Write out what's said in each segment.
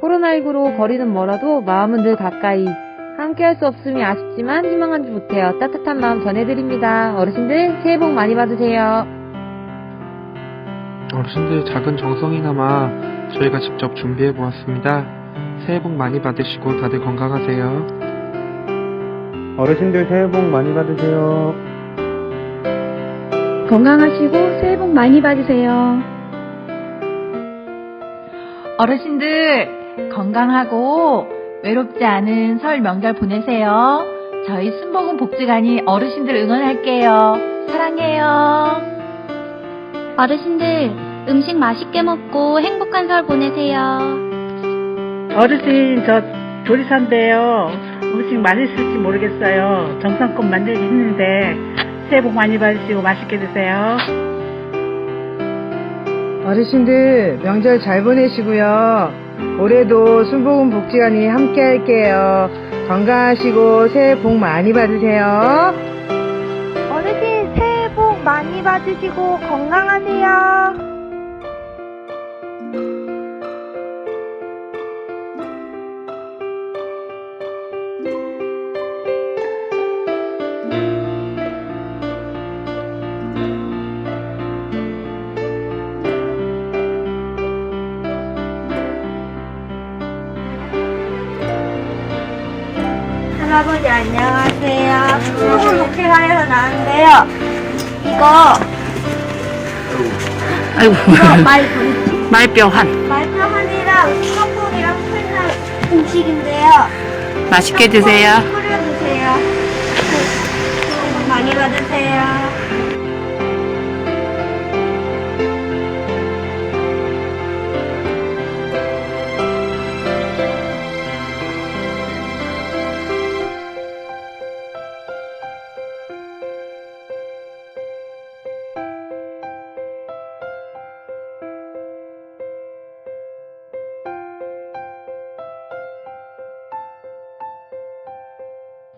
코로나19로 거리는 멀어도 마음은 늘 가까이. 함께 할 수 없음이 아쉽지만 희망하지 못해요. 따뜻한 마음 전해드립니다. 어르신들 새해 복 많이 받으세요. 어르신들 작은 정성이나마 저희가 직접 준비해 보았습니다. 새해 복 많이 받으시고 다들 건강하세요. 어르신들 새해 복 많이 받으세요. 건강하시고 새해 복 많이 받으세요. 어르신들 건강하고 외롭지 않은 설 명절 보내세요. 저희 순복음 복지관이 어르신들 응원할게요. 사랑해요. 어르신들 음식 맛있게 먹고 행복한 설 보내세요. 어르신 저 조리사인데요. 음식 맛있을지 모르겠어요. 정성껏 만들기 힘든데 새해 복 많이 받으시고 맛있게 드세요. 어르신들 명절 잘 보내시고요. 올해도 순복음 복지관이 함께 할게요. 건강하시고 새해 복 많이 받으세요. 어르신 새해 복 많이 받으시고 건강하세요. 할아버지 안녕하세요. 수분 목회관에서 나왔는데요. 이거 이거 말도 말뼈환 말편한이랑 떡국이랑 풀날 음식인데요. 맛있게 드세요. 끓여 드세요. 복 많이 받으세요.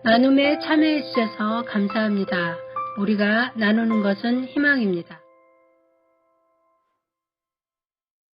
나눔에 참여해 주셔서 감사합니다. 우리가 나누는 것은 희망입니다.